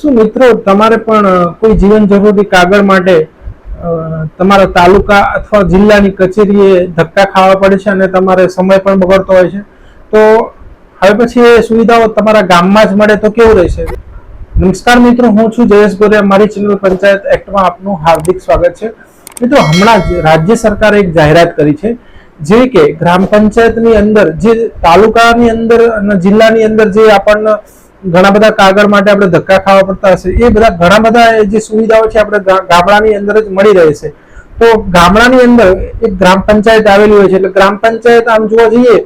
શું મિત્રો તમારે પણ કોઈ જીવન જરૂરી કાગળ માટે તમારા તાલુકા અથવા જિલ્લાની કચેરીએ ધક્કા ખાવા પડે છે અને તમારે સમય પણ બગડતો હોય છે? તો હવે પછી એ સુવિધાઓ તમારા ગામમાં જ મળે તો કેવું રહેશે? નમસ્કાર મિત્રો, હું છું જયેશ ગોરિયા. મારી ચેનલ પંચાયત એક્ટમાં આપનું હાર્દિક સ્વાગત છે. મિત્રો, હમણાં જ રાજ્ય સરકારે એક જાહેરાત કરી છે, જે કે ગ્રામ પંચાયતની અંદર, જે તાલુકાની અંદર અને જિલ્લાની અંદર જે આપણને ઘણા બધા કાગળ માટે આપણે ધક્કા ખાવા પડતા હશે. એ બધા ઘણા બધા જે સુવિધાઓ છે આપણે ગામડાની અંદર જ મળી રહે છે. તો ગામડાની અંદર એક ગ્રામ પંચાયત આવેલી હોય છે. એટલે ગ્રામ પંચાયત આમ જોવા જઈએ,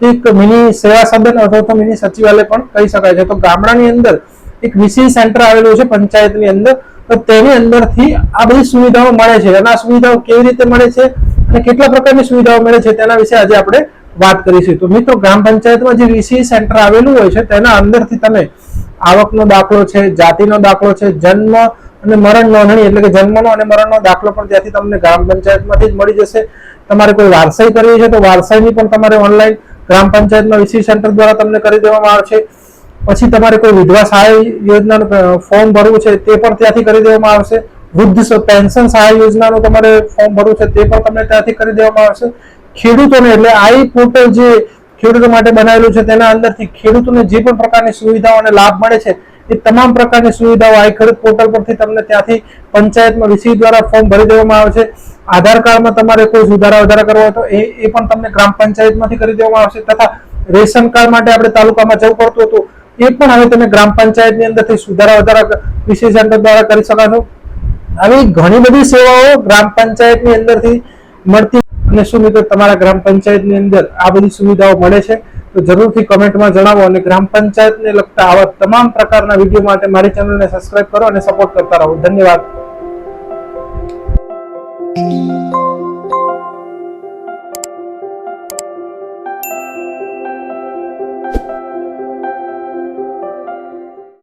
એક મિની સેવા સદન અથવા તો મિની સચિવાલય પણ કહી શકાય છે. તો ગામડાની અંદર એક વિશેષ સેન્ટર આવેલું છે પંચાયતની અંદર. તો તેની અંદરથી આ બધી સુવિધાઓ મળે છે. અને આ સુવિધાઓ કેવી રીતે મળે છે અને કેટલા પ્રકારની સુવિધાઓ મળે છે તેના વિશે આજે આપણે વાત કરીશું. તો મિત્રો, ગ્રામ પંચાયતમાં જે વીસી સેન્ટર આવેલું હોય છે, તેના અંદરથી તમે આવકનો દાખલો છે, જાતિનો દાખલો છે, જન્મ અને મરણ નોંધણી, એટલે કે જન્મનો અને મરણનો દાખલો પણ ત્યાંથી તમને ગ્રામ પંચાયતમાંથી જ મળી જશે. તમારે કોઈ વારસાઈ કરવી છે, તો વારસાઈની પણ તમારે ઓનલાઈન ગ્રામ પંચાયતમાં વીસી સેન્ટર દ્વારા તમને કરી દેવામાં આવશે. પછી તમારે કોઈ વિધવા સહાય યોજનાનું ફોર્મ ભરવું છે, તે પણ ત્યાંથી કરી દેવામાં આવશે. વૃદ્ધ પેન્શન સહાય યોજનાનું તમારે ફોર્મ ભરવું છે, તે પણ તમને ત્યાંથી કરી દેવામાં આવશે. ખેડૂતોને, એટલે આઈ પોર્ટલ જે ખેડૂતો માટે બનાવેલું છે, તેના અંદરથી ખેડૂતોને જે પણ પ્રકારની સુવિધાઓ અને લાભ મળે છે, એ તમામ પ્રકારની સુવિધાઓ આઈ ખેડૂત પોર્ટલ પરથી તમને ત્યાંથી પંચાયતમાં વીસી દ્વારા ફોર્મ ભરી દેવામાં આવે છે આધાર કાર્ડમાં તમારે કોઈ સુધારા વધારા કરવા હોય તો એ એ પણ તમને ગ્રામ પંચાયતમાંથી કરી દેવામાં આવશે તથા રેશન કાર્ડ માટે આપણે તાલુકામાં જવું પડતું હતું, એ પણ હવે તમે ગ્રામ પંચાયતની અંદરથી સુધારા વધારા વિશે સેન્ટર દ્વારા કરી શકાશો. આવી ઘણી બધી સેવાઓ ગ્રામ પંચાયતની અંદરથી મળતી અને શું મિત્રો તમારા ગ્રામ પંચાયતની અંદર આ બધી સુવિધાઓ મળે છે? તો જરૂરથી કમેન્ટમાં જણાવો અને ગ્રામ પંચાયતને લગતા આવા તમામ પ્રકારના વીડિયો માટે મારી ચેનલને સબસ્ક્રાઇબ કરો અને સપોર્ટ કરતા રહો. ધન્યવાદ.